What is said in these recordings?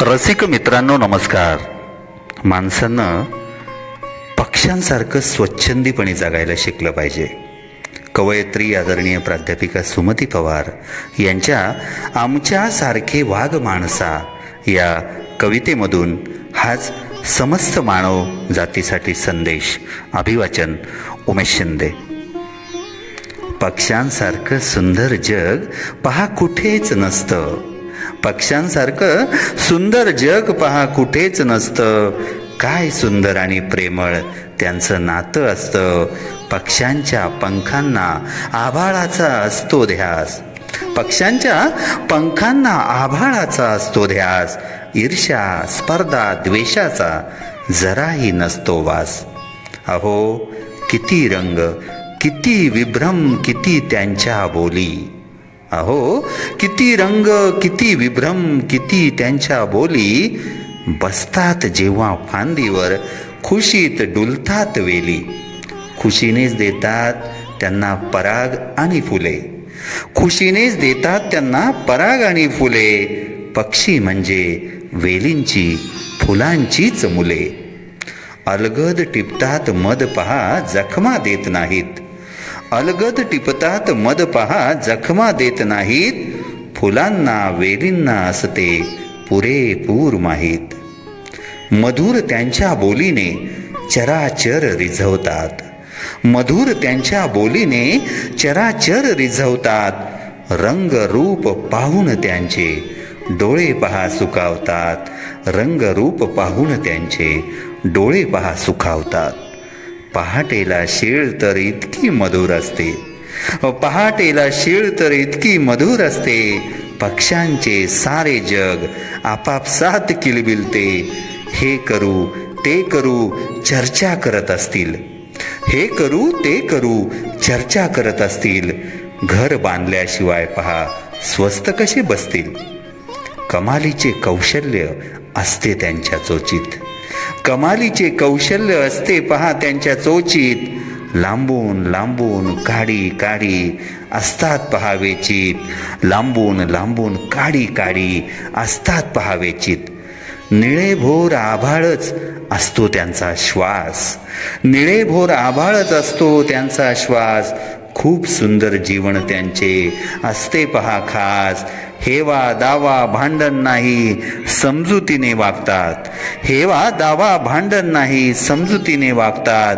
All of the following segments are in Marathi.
रसिक मित्रांनो नमस्कार. माणसानं पक्ष्यांसारखं स्वच्छंदीपणे जगायला शिकलं पाहिजे. कवयित्री आदरणीय प्राध्यापिका सुमती पवार यांच्या आमच्यासारखे वाघ माणसा या कवितेमधून हाच समस्त मानव जातीसाठी संदेश अभिवाचन उमेश शिंदे. पक्ष्यांसारखं सुंदर जग पहा कुठेच नसतं. पक्ष्यांसारखं सुंदर जग पहा कुठेच नसतं. काय सुंदर आणि प्रेमळ त्यांचं नातं असतं. पक्ष्यांच्या पंखांना आभाळाचा असतो ध्यास. पक्ष्यांच्या पंखांना आभाळाचा असतो ध्यास. ईर्ष्या स्पर्धा द्वेषाचा जराही नसतो वास. अहो किती रंग किती विभ्रम किती त्यांच्या बोली. अहो किती रंग किती विभ्रम किती त्यांच्या बोली. बसतात जेव्हा फांदीवर खुशीत डुलतात वेली. खुशीनेच देतात त्यांना पराग आणि फुले. खुशीनेच देतात त्यांना पराग आणि फुले. पक्षी म्हणजे वेलींची फुलांचीच मुले. अलगद टिपतात मध पहा जखमा देत नाहीत. अलगद टिपतात मद पहा जखमा देत नाहीत. फुलांना वेलींना असते पुरेपूर माहीत. मधुर त्यांच्या बोलीने चराचर रिझवतात. मधुर त्यांच्या बोलीने चराचर रिझवतात. रंग रूप पाहून त्यांचे डोळे पहा सुखावतात. रंग रूप पाहून त्यांचे डोळे पहा सुखावतात. पहाटेला शेळ तर इतकी मधुर असते. पहाटेला शेळ तर इतकी मधुर असते. पक्ष्यांचे सारे जग आपापसात किलबिलते. हे करू ते करू चर्चा करत असतील. हे करू ते करू चर्चा करत असतील. घर बांधल्याशिवाय पहा स्वस्त कसे बसतील? कमालीचे कौशल्य असते त्यांच्या चोचीत. कमालीचे कौशल्य असते पहा त्यांच्या चोचीत. लांबून लांबून काडी काडी असतात पहावेचित लांबून लांबून काडी काडी असतात पहावेचित निळे भोर आभाळच असतो त्यांचा श्वास. निळे भोर आभाळच असतो त्यांचा श्वास. खूप सुंदर जीवन त्यांचे. असते पहा खास. हेवा दावा भांडण नाही समजुतीने वागतात. हेवा दावा भांडण नाही समजुतीने वागतात.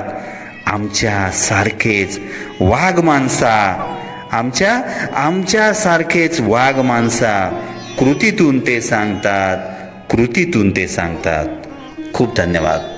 आमच्या सारखेच वाघ माणसा. आमच्या आमच्या सारखेच वाघ माणसा. कृतीतून ते सांगतात कृतीतून ते सांगतात. खूप धन्यवाद.